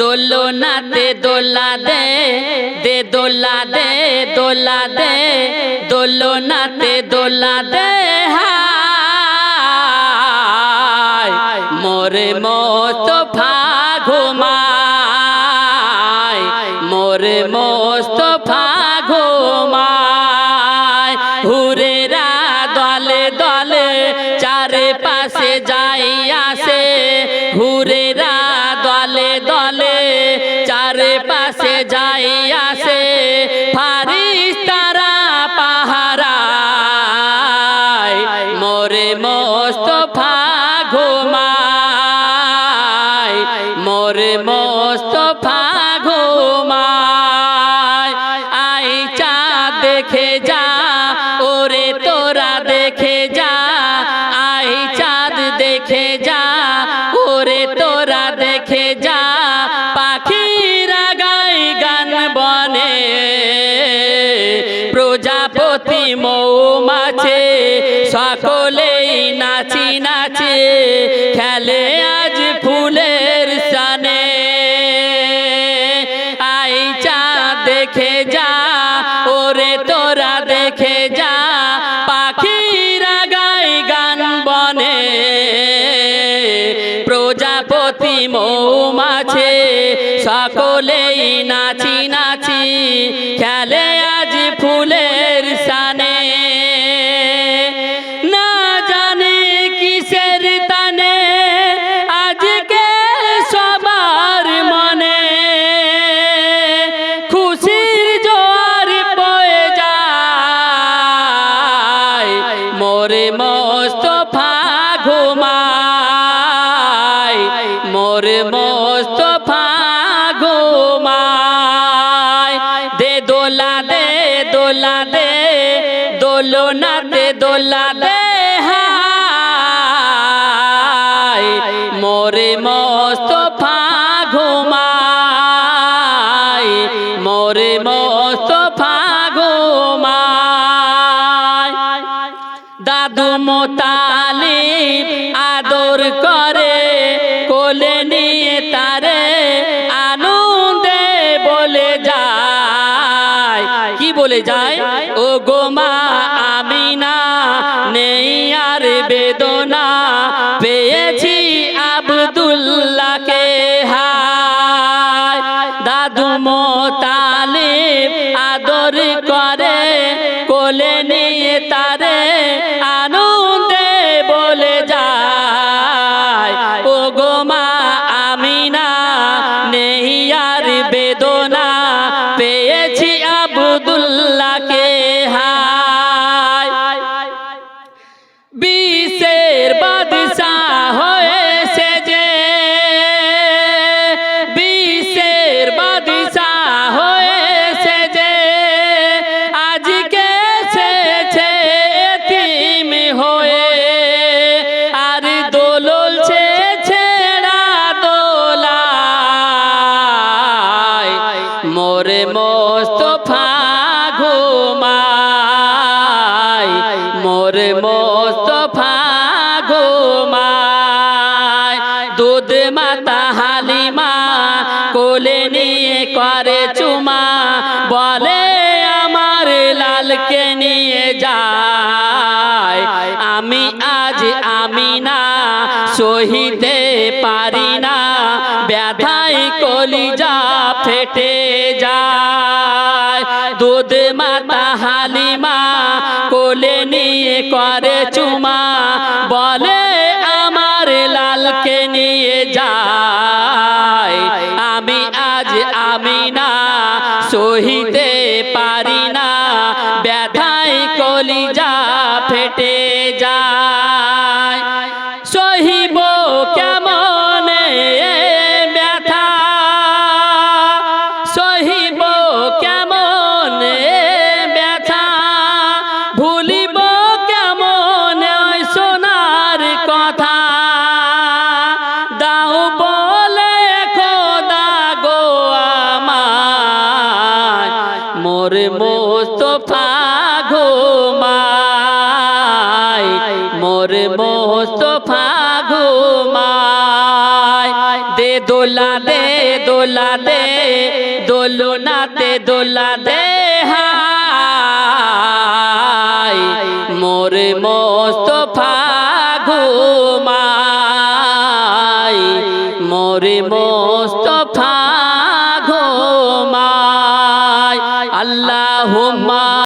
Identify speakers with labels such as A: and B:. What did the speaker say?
A: দোলনাতে দোলা দে দে দোলা দে দোলা দে দোলনাতে দোলা দে হায়। মোরে মতো ঘুমায় মোস্তফা ঘুমায় নাচি নাচে খেলে আজ ফুলের সানে। আই চা দেখে যা, ওরে তোরা দেখে যা, পাখিরা গাই গান বনে। প্রজাপতি মৌমাছে, সকলেই নাচি নাচি, খেলে মোরে মোস্তফা ঘুমায়। দে দোলা দে দোলা দে দোলনা দে দোলা দে, হায়। মোরে মোস্তফা ঘুমায়, মোরে মোস্তফা ঘুমায়। দাদু মোতালিব আদর করে যায় ও গোমা আমিনা নেই আর বেদনা। মোরে মোস্তফা ঘুমায় মোরে মোস্তফা ঘুমায় দুধ মাতা হালিমা কোলে নিয়ে করে চুমা বলে আমার লালকে নিয়ে যায়। আমি আজ আমি না ব্যথায় কলিজা ফেটে যায়। দুধ মাতা হালিমা কোলে নিয়ে করে চুমা। বলে, আমার লালকে নিয়ে যায়। আমি আজ আমি না সহিতে পারি না। ব্যথায় কলিজা কথা দাও বলে খোদা গো আমায়। মোর মোস্তফা ঘুমায় মোর মোস্তফা ঘুমায় দে দোলা দে দোলা দে দোলনাতে দোলা দে মোরে মোস্তফা